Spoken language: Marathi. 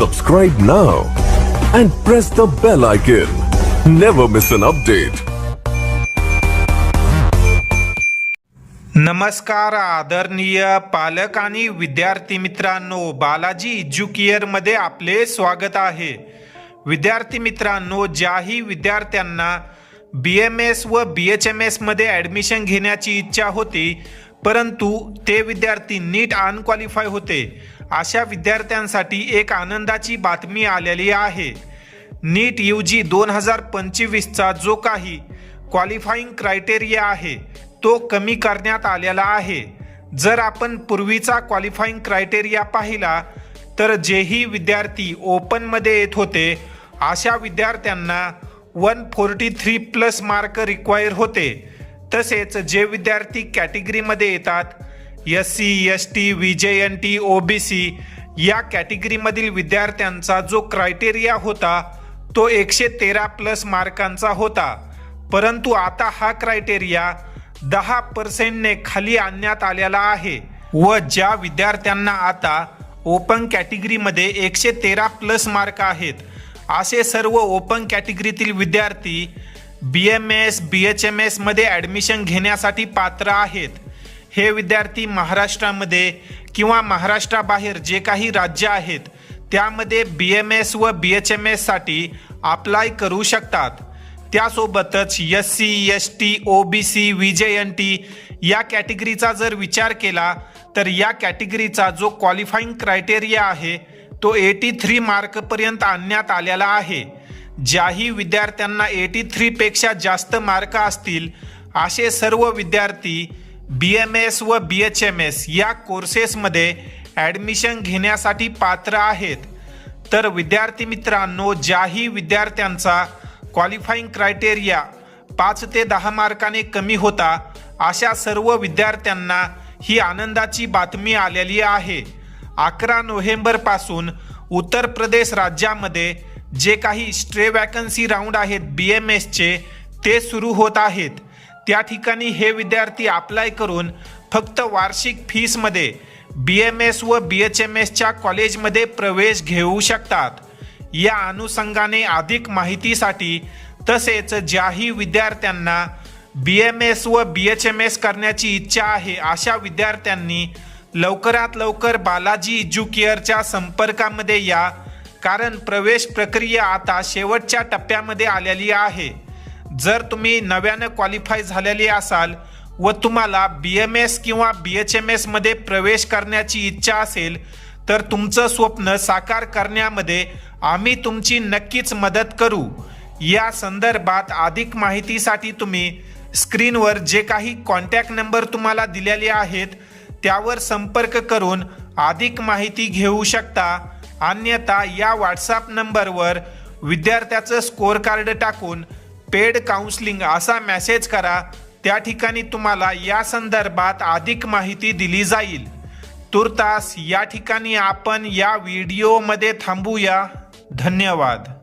Subscribe now and press the bell icon. Never miss an update. नमस्कार आदरणीय पालक आणि विद्यार्थी मित्रांनो बालाजी एज्युकेअरमध्ये आपले स्वागत आहे विद्यार्थी मित्रांनो ज्याही विद्यार्थ्यांना बी एम एस व बी एच एम एसमध्ये ॲडमिशन घेण्याची इच्छा होती परंतु ते विद्यार्थी नीट अनक्वालिफाय होते. अशा विद्यार्थ्यांसाठी एक आनंदाची बातमी आलेली आहे. नीट यू जी दोन हजार पंचवीसचा जो काही क्वालिफाईंग क्रायटेरिया आहे तो कमी करण्यात आलेला आहे. जर आपण पूर्वीचा क्वालिफाईंग क्रायटेरिया पाहिला तर जेही विद्यार्थी ओपनमध्ये येत होते अशा विद्यार्थ्यांना one forty three plus mark require होते. तसेच जे विद्यार्थी कॅटेगरीमध्ये येतात S C S T V J N T O B C या कॅटेगरीमधील विद्यार्थ्यांचा जो क्रायटेरिया होता तो एकशे तेरा प्लस मार्कांचा होता. परंतु आता हा क्रायटेरिया दहा पर्सेंटने खाली आणण्यात आलेला आहे व ज्या विद्यार्थ्यांना आता ओपन कॅटेगरीमध्ये एकशे तेरा प्लस मार्क आहेत असे सर्व ओपन कॅटेगरीतील विद्यार्थी B M S B H M एसमध्ये ॲडमिशन घेण्यासाठी पात्र आहेत. हे विद्यार्थी महाराष्ट्रामध्ये किंवा महाराष्ट्राबाहेर जे काही राज्य आहेत त्यामध्ये बी एम एस व बी एच एम एससाठी अप्लाय करू शकतात. त्यासोबतच S C S T O B C V J N T या कॅटेगरीचा जर विचार केला तर या कॅटेगरीचा जो क्वालिफाईंग क्रायटेरिया आहे तो एटी थ्री मार्कपर्यंत आणण्यात आलेला आहे. ज्याही विद्यार्थ्यांना एटी थ्रीपेक्षा जास्त मार्क असतील असे सर्व विद्यार्थी बी एम एस व बी एच एम एस या कोर्सेसमध्ये ॲडमिशन घेण्यासाठी पात्र आहेत. तर विद्यार्थी मित्रांनो ज्याही विद्यार्थ्यांचा क्वालिफाईंग क्रायटेरिया पाच ते दहा मार्काने कमी होता अशा सर्व विद्यार्थ्यांना ही आनंदाची बातमी आलेली आहे. अकरा नोव्हेंबरपासून उत्तर प्रदेश राज्यामध्ये जे काही स्ट्रे वॅकन्सी राऊंड आहेत बी एम एसचे ते सुरू होत आहेत. त्या ठिकाणी हे विद्यार्थी अप्लाय करून फक्त वार्षिक फीसमध्ये बी एम एस व बी एच एम एसच्या कॉलेजमध्ये प्रवेश घेऊ शकतात. या अनुषंगाने अधिक माहितीसाठी तसेच ज्याही विद्यार्थ्यांना बी एम एस व बी एच एम एस करण्याची इच्छा आहे अशा विद्यार्थ्यांनी लवकरात लवकर बालाजी एज्युकेअरच्या संपर्कामध्ये या कारण प्रवेश प्रक्रिया आता शेवटच्या टप्प्यामध्ये आलेली आहे. जर तुम्ही नव्यानं क्वालिफाय झालेले असाल व तुम्हाला बी एम एस किंवा बी एच एम एसमध्ये प्रवेश करण्याची इच्छा असेल तर तुमचं स्वप्न साकार करण्यामध्ये आम्ही तुमची नक्कीच मदत करू. या संदर्भात अधिक माहितीसाठी तुम्ही स्क्रीनवर जे काही कॉन्टॅक्ट नंबर तुम्हाला दिलेले आहेत त्यावर संपर्क करून अधिक माहिती घेऊ शकता. अन्यथा या व्हॉट्सॲप नंबरवर विद्यार्थ्याचं स्कोअर कार्ड टाकून पेड काउन्सलिंग असा मेसेज करा. त्या ठिकाणी तुम्हाला या संदर्भात अधिक माहिती दिली जाईल. तुर्तास या ठिकाणी आपण या व्हिडिओमध्ये थांबूया. धन्यवाद.